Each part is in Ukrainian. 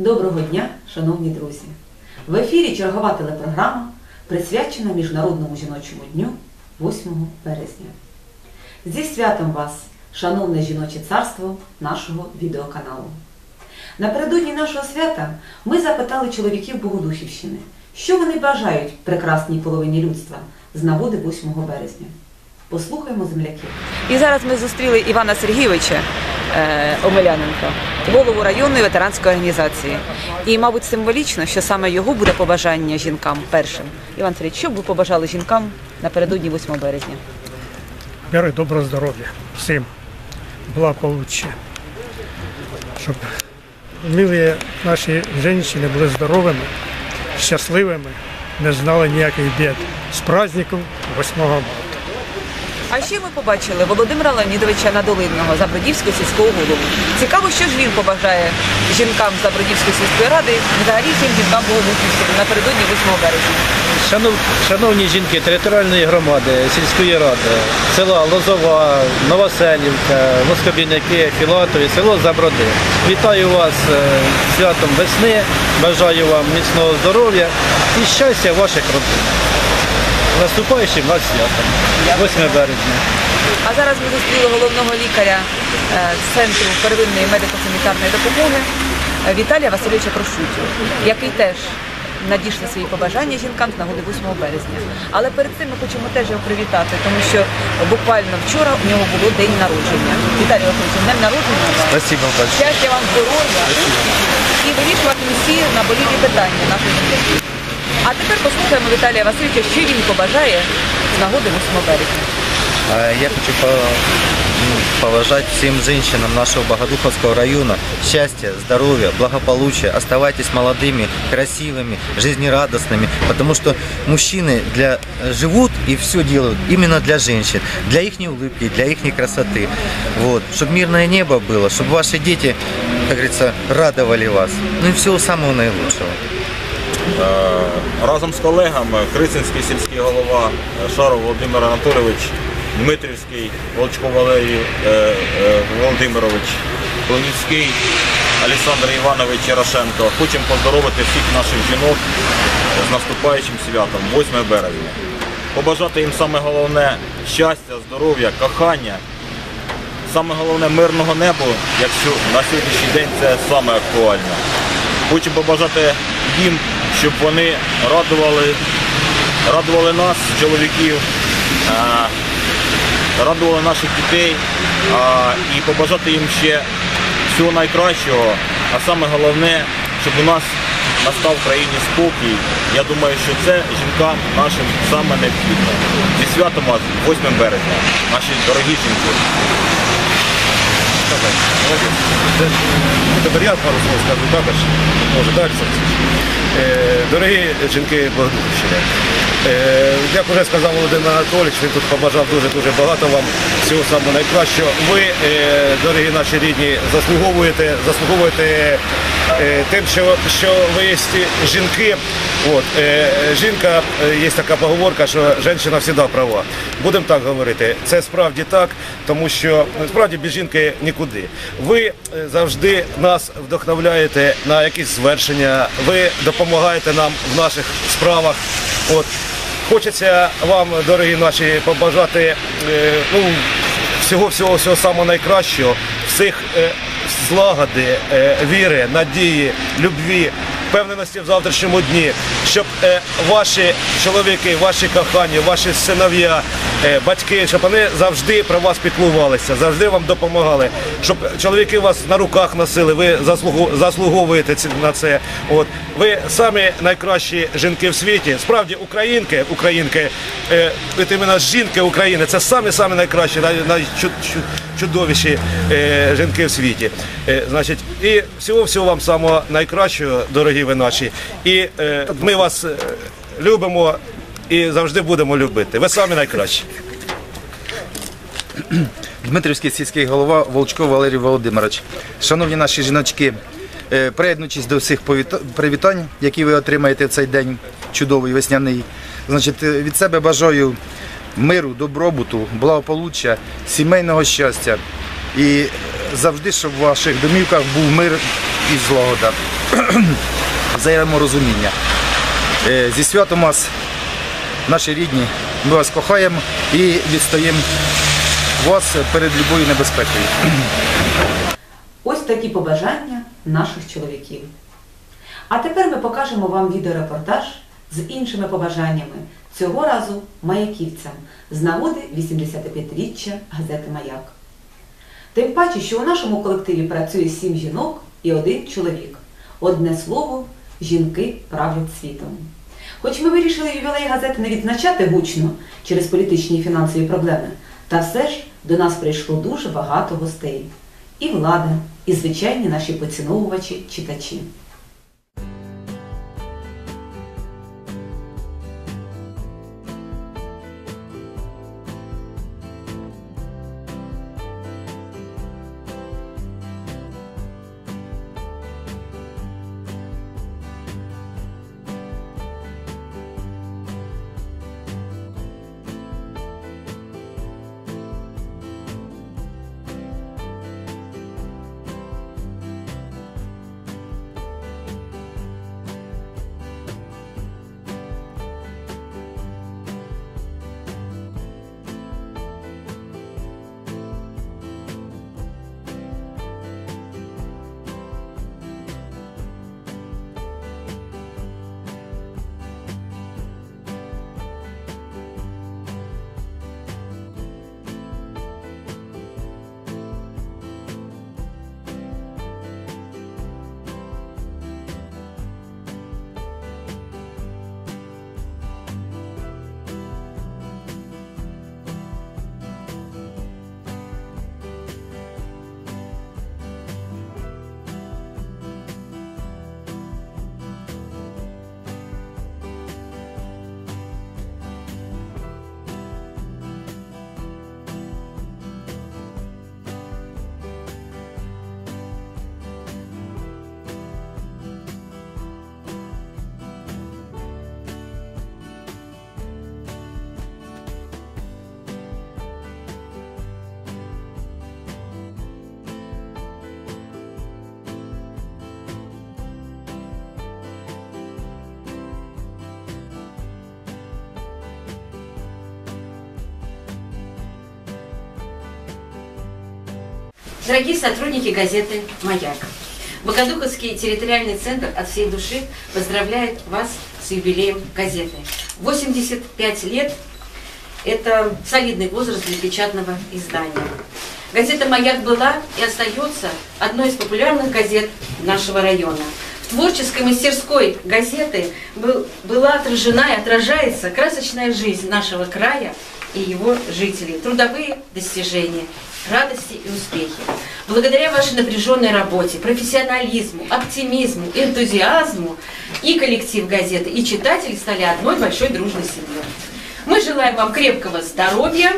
Доброго дня, шановні друзі! В ефірі чергова телепрограма, присвячена Міжнародному жіночому дню 8 березня. Зі святом вас, шановне жіноче царство нашого відеоканалу. Напередодні нашого свята ми запитали чоловіків Богодухівщини, що вони бажають прекрасній половині людства з нагоди 8 березня. Послухаємо земляків. І зараз ми зустріли Івана Сергійовича Омеляненка, голову районної ветеранської організації. І, мабуть, символічно, що саме його буде побажання жінкам першим. Іван Сергійович, що б ви побажали жінкам напередодні 8 березня? Міри доброго здоров'я всім, благополуччя. Щоб милі наші жінки були здоровими, щасливими, не знали ніяких бід. З праздником 8 марта. А ще ми побачили Володимира Леонідовича Надолинного, Забродівського сільського голову. Цікаво, що ж він побажає жінкам Забродівської сільської ради, взагалі всім жінкам Богодухівщини напередодні 8 березня. Шанов, шановні жінки територіальної громади, сільської ради, села Лозова, Новоселівка, Воскобійники, Філатові, село Заброди. Вітаю вас е, святом весни, бажаю вам міцного здоров'я і щастя ваших родин. З Наступаючим вас святом, 8 березня. А зараз ми зустріли головного лікаря е, центру первинної медико-санітарної допомоги е, Віталія Васильовича Прошутю, який теж надійшли свої побажання жінкам з нагоди 8 березня. Але перед цим ми хочемо теж його привітати, тому що буквально вчора у нього було день народження. Віталій Васильович, днем народження вам. Спасибо. Щастя вам здоров'я і вирішувати всі наболілі питання нашої землі. А тепер послухаємо Віталія Васильовича, що він побажає з нагоди 8 березня. А Я хочу по- ну, поважать всем женщинам нашего Богодуховского района счастья, здоровья, благополучия. Оставайтесь молодыми, красивыми, жизнерадостными, потому что мужчины для, живут и все делают именно для женщин, для их улыбки, для их красоты. Вот. Чтобы мирное небо было, чтобы ваши дети, как говорится, радовали вас. Ну и всего самого наилучшего. Разом з колегами Крицинський сільський голова е, Шаров Володимир Анатолійович, Дмитрівський Волчко Валерій е, е, Володимирович, Клонівський Олександр Іванович Ярошенко. Хочемо поздоровити всіх наших жінок з наступаючим святом, 8 березня. Побажати їм саме головне щастя, здоров'я, кохання. Саме головне мирного неба, як сьо- на сьогоднішній день це саме актуально. Хочу побажати їм, щоб вони радували, радували нас, чоловіків, радували наших дітей і побажати їм ще всього найкращого. А саме головне, щоб у нас настав в країні спокій. Я думаю, що це жінкам нашим саме необхідно. Зі святом вас 8 березня, наші дорогі жінки. Тепер я пару слов скажу також, може далі. Дорогі жінки Богодухівщини, е, як вже сказав Володимир Анатолійович, він тут побажав дуже-дуже багато вам всього самого найкращого. Ви, е, дорогі наші рідні, заслуговуєте, заслуговуєте тим, що, що ви є жінки. От, е, жінка, е, є така поговорка, що жінка завжди права. Будемо так говорити. Це справді так, тому що справді без жінки нікуди. Ви е, завжди нас вдохновляєте на якісь звершення, ви допомагаєте нам в наших справах. От. Хочеться вам, дорогі наші, побажати е, ну, всього, всього, всього самого найкращого, всіх е, злагоди, е, віри, надії, любві, впевненості в завтрашньому дні, щоб е, ваші чоловіки, ваші кохані, ваші синов'я, е, батьки, щоб вони завжди про вас піклувалися, завжди вам допомагали, щоб чоловіки вас на руках носили, ви заслуговуєте на це. От. Ви самі найкращі жінки в світі. Справді, українки, українки, е, іменно жінки України, це самі самі найкращі, най, найчудовіші е, жінки в світі. Е, значить, і всього всього вам самого найкращого, дорогі ви наші. І е, ми вас е, любимо і завжди будемо любити. Ви самі найкращі. Дмитрівський сільський голова Волчко Валерій Володимирович. Шановні наші жіночки, е, приєднуючись до всіх привітань, які ви отримаєте в цей день чудовий весняний. Значить, е, від себе бажаю миру, добробуту, благополуччя, сімейного щастя і завжди, щоб в ваших домівках був мир і злагода. взаєморозуміння. Е, Зі святом вас, наші рідні, ми вас кохаємо і відстоїмо вас перед любою небезпекою. Ось такі побажання наших чоловіків. А тепер ми покажемо вам відеорепортаж з іншими побажаннями, цього разу маяківцям з нагоди 85-річчя газети Маяк. Тим паче, що у нашому колективі працює сім жінок і один чоловік. Одне слово, жінки правлять світом. Хоч ми вирішили ювілей газети не відзначати гучно через політичні і фінансові проблеми, та все ж до нас прийшло дуже багато гостей. І влада, і звичайні наші поціновувачі, Дорогие сотрудники газеты «Маяк», Богодуховский территориальный центр от всей души поздравляет вас с юбилеем газеты. 85 лет – это солидный возраст для печатного издания. Газета «Маяк» была и остается одной из популярных газет нашего района. В творческой мастерской газеты был- была отражена и отражается красочная жизнь нашего края и его жителей, трудовые достижения, радости и успехи. Благодаря вашей напряженной работе, профессионализму, оптимизму, энтузиазму и коллектив газеты, и читатели стали одной большой дружной семьей. Мы желаем вам крепкого здоровья,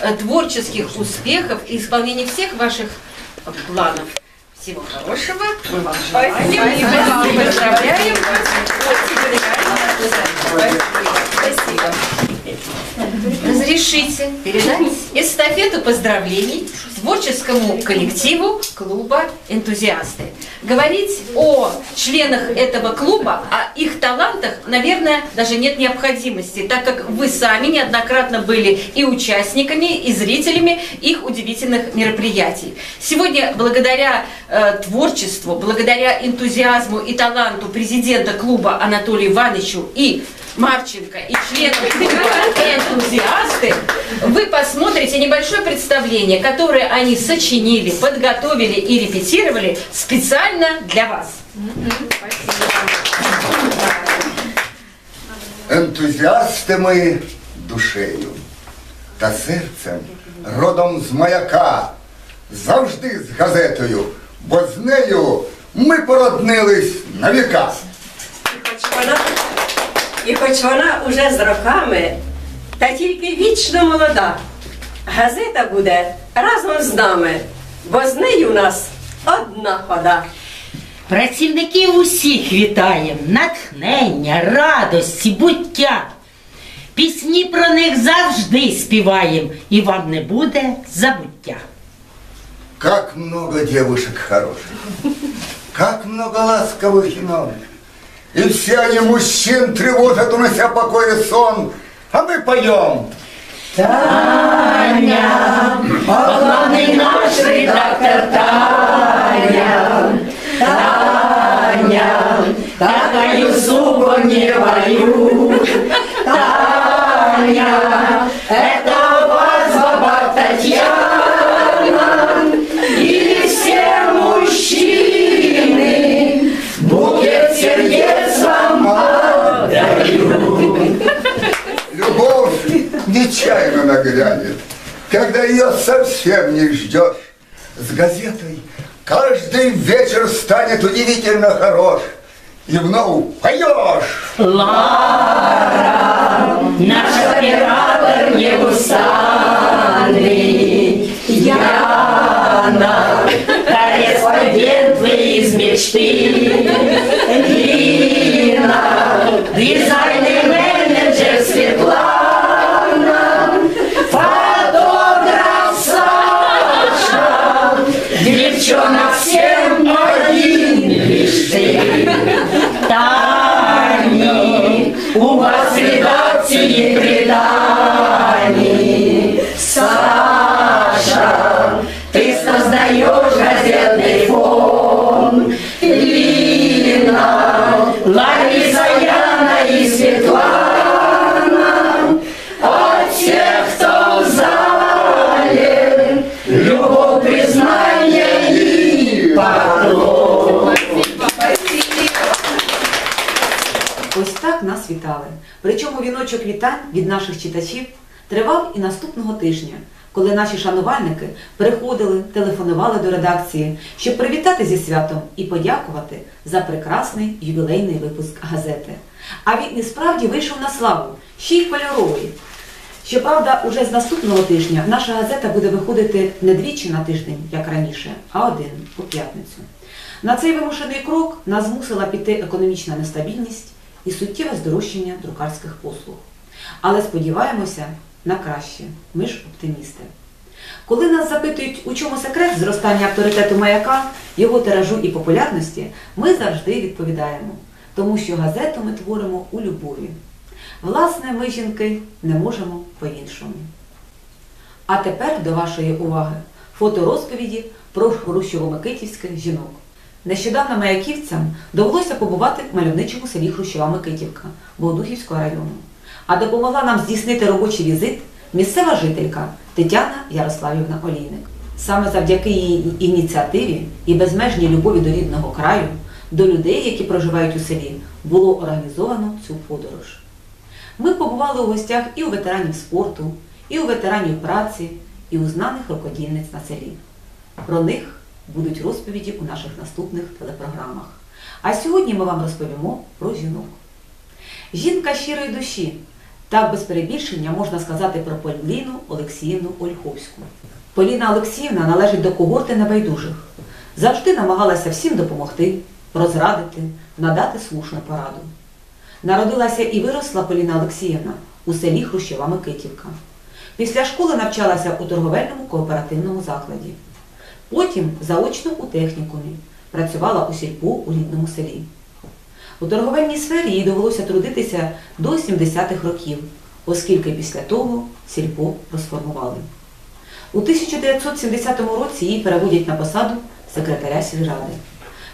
э, творческих успехов и исполнения всех ваших э, планов. Всего хорошего. Мы вам желаем. Мы поздравляем вас. Спасибо. Разрешите передать эстафету поздравлений творческому коллективу клуба «Энтузиасты». Говорить о членах этого клуба, о их талантах, наверное, даже нет необходимости, так как вы сами неоднократно были и участниками, и зрителями их удивительных мероприятий. Сегодня благодаря э, творчеству, благодаря энтузиазму и таланту президента клуба Анатолию Ивановичу и Марченко и клуба «Энтузиасты», вы посмотрите небольшое представление, которое они сочинили, подготовили и репетировали специально для вас. Ентузіасти ми душею та серцем, родом з маяка, завжди з газетою, бо з нею ми породнились на віка. І хоч вона уже з роками, та тільки вічно молода. Газета буде разом з нами, бо з нею у нас одна хода. Працівників усіх вітаєм, натхнення, радості, буття. Пісні про них завжди співаєм, і вам не буде забуття. Как много девушек хороших, как много ласковых имен. И все они мужчин тревожат, унося покой и сон. А мы поем. Таня, главный наш редактор Таня, Таня, такую зубом не вою. Таня, нечаянно нагрянет, когда ее совсем не ждешь. С газетой каждый вечер станет удивительно хорош. И вновь поешь. Лара, наш оператор неустанный, Яна, корреспондент вы из мечты, Лина, дизайнер Seigneur. Причому вітань від наших читачів тривав і наступного тижня, коли наші шанувальники приходили, телефонували до редакції, щоб привітати зі святом і подякувати за прекрасний ювілейний випуск газети. А він і справді вийшов на славу, ще й кольоровий. Щоправда, уже з наступного тижня наша газета буде виходити не двічі на тиждень, як раніше, а один у п'ятницю. На цей вимушений крок нас змусила піти економічна нестабільність і суттєве здорожчання друкарських послуг. Але сподіваємося на краще. Ми ж оптимісти. Коли нас запитують, у чому секрет зростання авторитету маяка, його тиражу і популярності, ми завжди відповідаємо, тому що газету ми творимо у любові. Власне, ми, жінки, не можемо по-іншому. А тепер до вашої уваги фоторозповіді про Хрущово-Микитівських жінок. Нещодавно маяківцям довелося побувати в мальовничому селі Хрущова Микитівка Богодухівського району. А допомогла нам здійснити робочий візит місцева жителька Тетяна Ярославівна Олійник. Саме завдяки її ініціативі і безмежній любові до рідного краю, до людей, які проживають у селі, було організовано цю подорож. Ми побували у гостях і у ветеранів спорту, і у ветеранів праці, і у знаних рукодільниць на селі. Про них будуть розповіді у наших наступних телепрограмах. А сьогодні ми вам розповімо про жінок. Жінка щирої душі. Так без перебільшення можна сказати про Поліну Олексіївну Ольховську. Поліна Олексіївна належить до когорти небайдужих. Завжди намагалася всім допомогти, розрадити, надати слушну пораду. Народилася і виросла Поліна Олексіївна у селі Хрущова Микитівка. Після школи навчалася у торговельному кооперативному закладі. Потім заочно у технікумі, працювала у сільпу у рідному селі. У торговельній сфері їй довелося трудитися до 70-х років, оскільки після того сільпо розформували. У 1970 році її переводять на посаду секретаря сільради.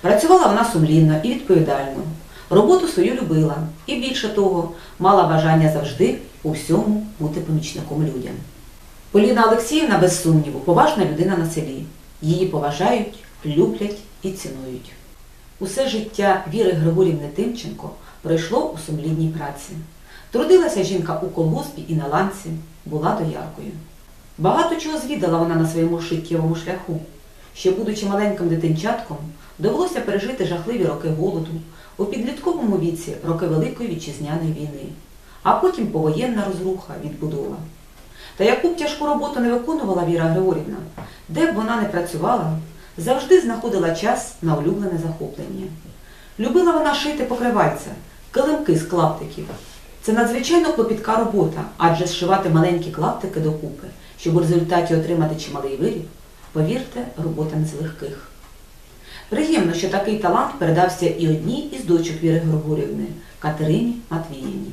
Працювала вона сумлінно і відповідально. Роботу свою любила і більше того, мала бажання завжди у всьому бути помічником людям. Поліна Олексіївна, без сумніву, поважна людина на селі. Її поважають, люблять і цінують. Усе життя Віри Григорівни Тимченко пройшло у сумлінній праці. Трудилася жінка у колгоспі і на ланці, була дояркою. Багато чого звідала вона на своєму життєвому шляху. Ще будучи маленьким дитинчатком, довелося пережити жахливі роки голоду, у підлітковому віці роки Великої вітчизняної війни, а потім повоєнна розруха, відбудова. Та яку б тяжку роботу не виконувала Віра Григорівна, де б вона не працювала, завжди знаходила час на улюблене захоплення. Любила вона шити покривальця, килимки з клаптиків. Це надзвичайно клопітка робота, адже зшивати маленькі клаптики докупи, щоб у результаті отримати чималий виріб, повірте, робота не з легких. Приємно, що такий талант передався і одній із дочок Віри Григорівни Катерині Матвіївні.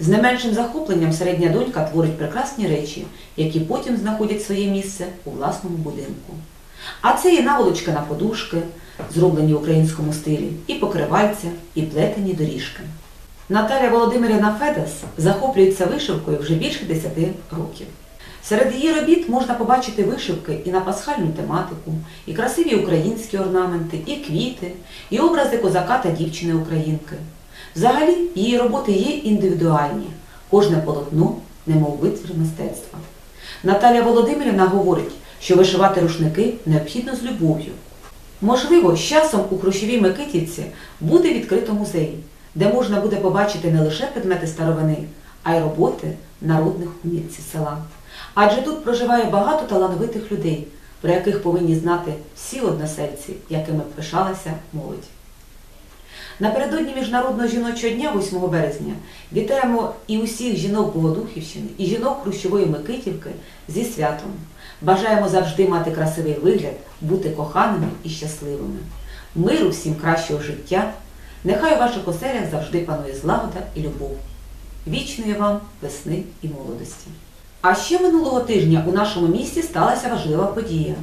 З не меншим захопленням середня донька творить прекрасні речі, які потім знаходять своє місце у власному будинку. А це і наволочка на подушки, зроблені в українському стилі, і покривальця, і плетені доріжки. Наталя Володимирівна Федес захоплюється вишивкою вже більше 10 років. Серед її робіт можна побачити вишивки і на пасхальну тематику, і красиві українські орнаменти, і квіти, і образи козака та дівчини-українки. Взагалі, її роботи є індивідуальні, кожне полотно, немов витвір мистецтва. Наталя Володимирівна говорить, що вишивати рушники необхідно з любов'ю. Можливо, з часом у Хрущовій Микитівці буде відкрито музей, де можна буде побачити не лише предмети старовини, а й роботи народних умільців села. Адже тут проживає багато талановитих людей, про яких повинні знати всі односельці, якими пишалася молодь. Напередодні Міжнародного жіночого дня 8 березня вітаємо і усіх жінок Богодухівщини, і жінок Хрущової Микитівки зі святом. Бажаємо завжди мати красивий вигляд, бути коханими і щасливими. Миру всім кращого життя. Нехай у ваших оселях завжди панує злагода і любов. Вічної вам весни і молодості. А ще минулого тижня у нашому місті сталася важлива подія.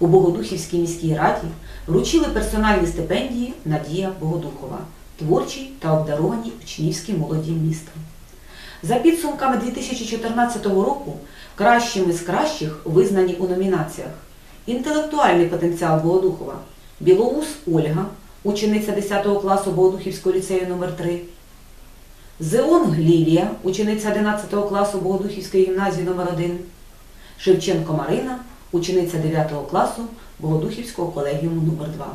У Богодухівській міській раді вручили персональні стипендії Надія Богодухова, творчій та обдарованій учнівській молоді міста. За підсумками 2014 року кращими з кращих визнані у номінаціях Інтелектуальний потенціал Богодухова Білоус Ольга, учениця 10 класу Богодухівського ліцею номер 3 Зеон Лілія, учениця 11 класу Богодухівської гімназії номер 1 Шевченко Марина, учениця 9 класу Богодухівського колегіуму номер 2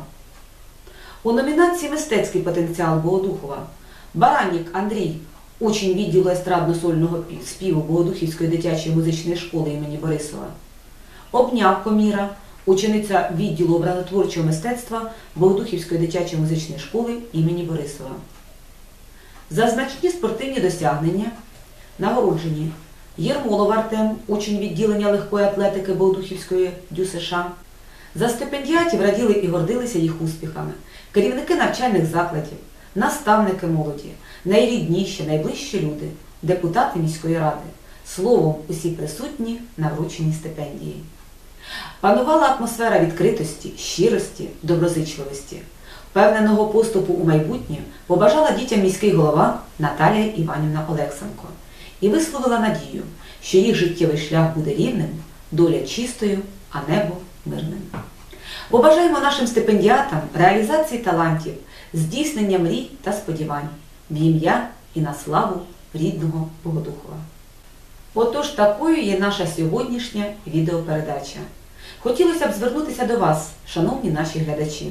У номінації Мистецький потенціал Богодухова Баранік Андрій, учень відділу естрадно-сольного співу Богодухівської дитячої музичної школи імені Борисова. Обнявко Міра, учениця відділу образотворчого мистецтва Богодухівської дитячої музичної школи імені Борисова. За значні спортивні досягнення нагороджені Єрмолов Артем, учень відділення легкої атлетики Богодухівської ДЮСШ. За стипендіатів раділи і гордилися їх успіхами, керівники навчальних закладів, наставники молоді, найрідніші, найближчі люди, депутати міської ради, словом, усі присутні на врученні стипендії. Панувала атмосфера відкритості, щирості, доброзичливості. Впевненого поступу у майбутнє побажала дітям міський голова Наталія Іванівна Олексенко і висловила надію, що їх життєвий шлях буде рівним, доля чистою, а небо мирним. Побажаємо нашим стипендіатам реалізації талантів, здійснення мрій та сподівань в ім'я і на славу рідного Богодухова. Отож, такою є наша сьогоднішня відеопередача. Хотілося б звернутися до вас, шановні наші глядачі.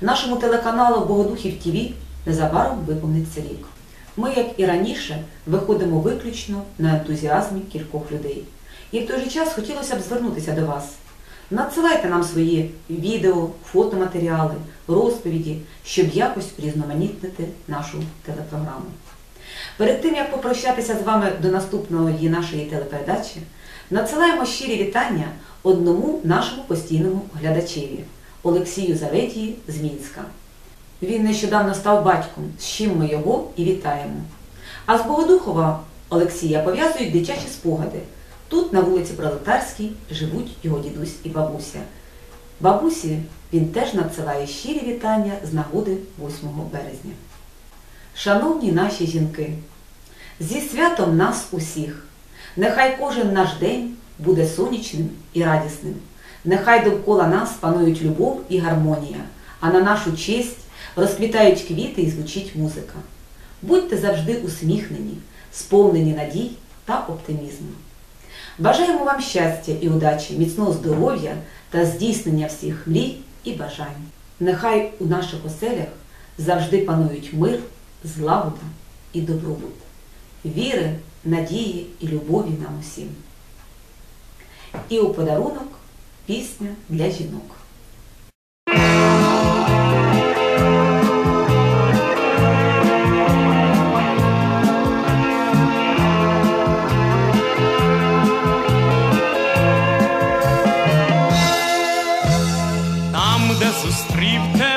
Нашому телеканалу Богодухів ТВ незабаром виповниться рік. Ми, як і раніше, виходимо виключно на ентузіазмі кількох людей. І в той же час хотілося б звернутися до вас. Надсилайте нам свої відео, фотоматеріали, розповіді, щоб якось різноманітнити нашу телепрограму. Перед тим, як попрощатися з вами до наступної нашої телепередачі, надсилаємо щирі вітання одному нашому постійному глядачеві Олексію Заветії з Мінська. Він нещодавно став батьком, з чим ми його і вітаємо. А з Богодухова Олексія пов'язують дитячі спогади. Тут, на вулиці Пролетарській, живуть його дідусь і бабуся. Бабусі він теж надсилає щирі вітання з нагоди 8 березня. Шановні наші жінки, зі святом нас усіх! Нехай кожен наш день буде сонячним і радісним. Нехай довкола нас панують любов і гармонія, а на нашу честь розквітають квіти і звучить музика. Будьте завжди усміхнені, сповнені надій та оптимізму. Бажаємо вам щастя і удачі, міцного здоров'я та здійснення всіх мрій і бажань. Нехай у наших оселях завжди панують мир, злагода і добробут, віри, надії і любові нам усім. І у подарунок пісня для жінок. Rive